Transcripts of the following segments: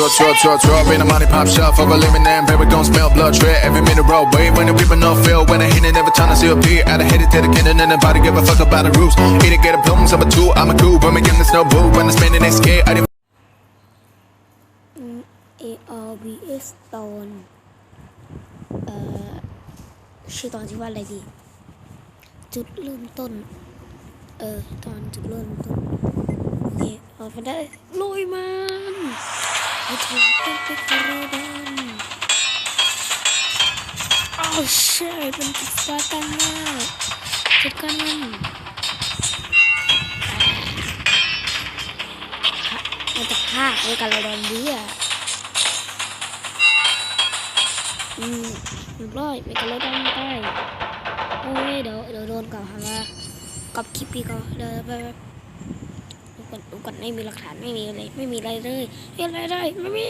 Draw, draw, draw, draw, in a money pop shop for a living and paper gon' smell blood tread every minute roll. Wait when the people no feel when I hit it, never tryna see a peer. At a hit it, dedicated, and nobody give a fuck about the rules. Eat it, get a plums, I'm a two, I'm a cool, but me getting no boo. When I'm spending, they scared. I didn't A R B S ตอนเอ่อชื่อตอนที่ว่าอะไรดี จุดเริ่มต้น เออ ตอนจุดเริ่มต้น โอเคเอาไปได้ลุยมัน ไปถึงเป็นไปกระดานอ้าวใช่เป็นจุดสปากันมากจุดกันมันมันจะฆ่าไปกระดานดีอะอืมเรียบร้อยไปกันเลยต้องได้โอ้ยเดี๋ยวเดี๋ยวโดนกล่าวหาว่ากับคลิปพี่ก็เดี๋ยวไป ก่อนดูก่อนไม่มีหลักฐานไม่มีอะไรไม่มีอะไรเลยไม่มีอะไรเลยไม่มี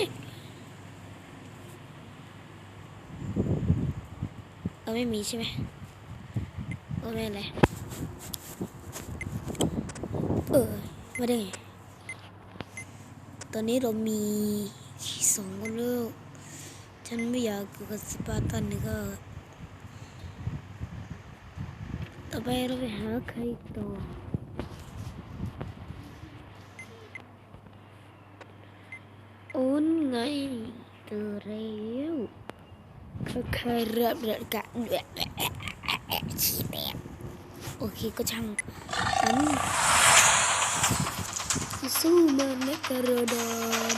เออไม่มีใช่ไหมเออไม่เป็นไรเออมาได้ไงตอนนี้เรามีสองคนแล้ว ฉันไม่อยากอยู่กับสปาร์ตันนี่ก็ ต่อไปเราไปหาใครต่อ โอ้นไงเจอแล้วก็เคยเริ่มเรื่องกันชี แบบโอเคก็ช่างนั้นสู้มันไม่กระโดดด้วย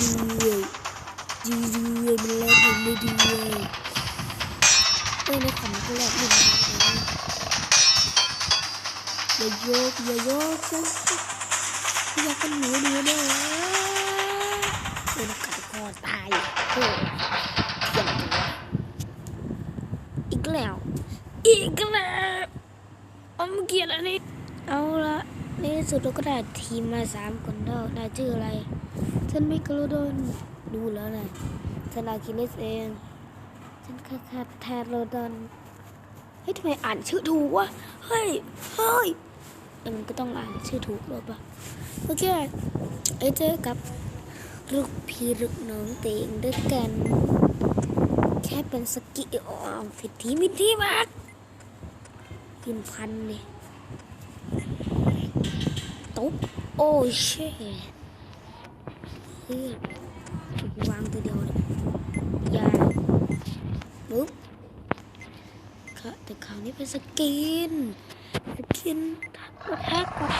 ดีด้วยมันแลกเงินไม่ดีเลยเอ้ยในขำก็แลกเงินอย่าโยกอย่าโยกกัน อยากกันหนูดูนะเอ้ยนักกัดคอตายโอ้ยเยี่ยมจังวะอีกแล้ว อีกแล้วอาเกี้อะไรนี่เอาละในที่สุดเราก็ได้ทีมมาสามคนแล้วนายชื่ออะไร ฉันไม่กระโดนดูแล้วนะฉันอาคิเลสเอง ฉันแค่ขาดแทนโรดอน เฮ้ยทำไมอ่านชื่อถูกวะ เฮ้ย เฮ้ย เอ็มนก็ต้องอ่านชื่อถูกหรือเปล่าโอเคไอ้เจอกับลูกพี่ลูกน้องเต็งด้วยกัน แค่เป็นสกิลออมผิดที่มิดที่มากกินพันเนี่ยตุ๊บโอ้เช่เพื่อวางตัวเดียวเลยยาปุ๊บค่ะแต่คราวนี้เป็นสกินส กินทักมาแท็กว่ะ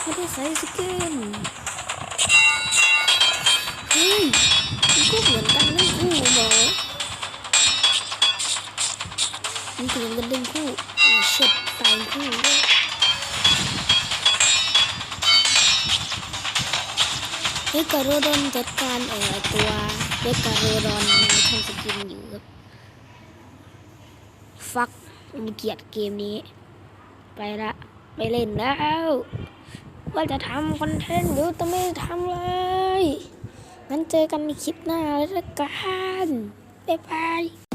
ไม่ได้ใส่สกินเฮ้ยมันก็เหมือนกันทั้งคู่หมอมันเหมือนกันทั้งคู่โอ้เช็ดตายคู่เลยเวกการโรดอนจัดการเอ่อตัวเวกการโรดอนมันทำสกินอยู่ครับ ฟักมันเกลียดเกมนี้ ไปละไปเล่นแล้ว ว่าจะทำคอนเทนต์อยู่แต่ไม่ทำเลยงั้นเจอกันในคลิปหน้าแล้วกันบ๊ายบาย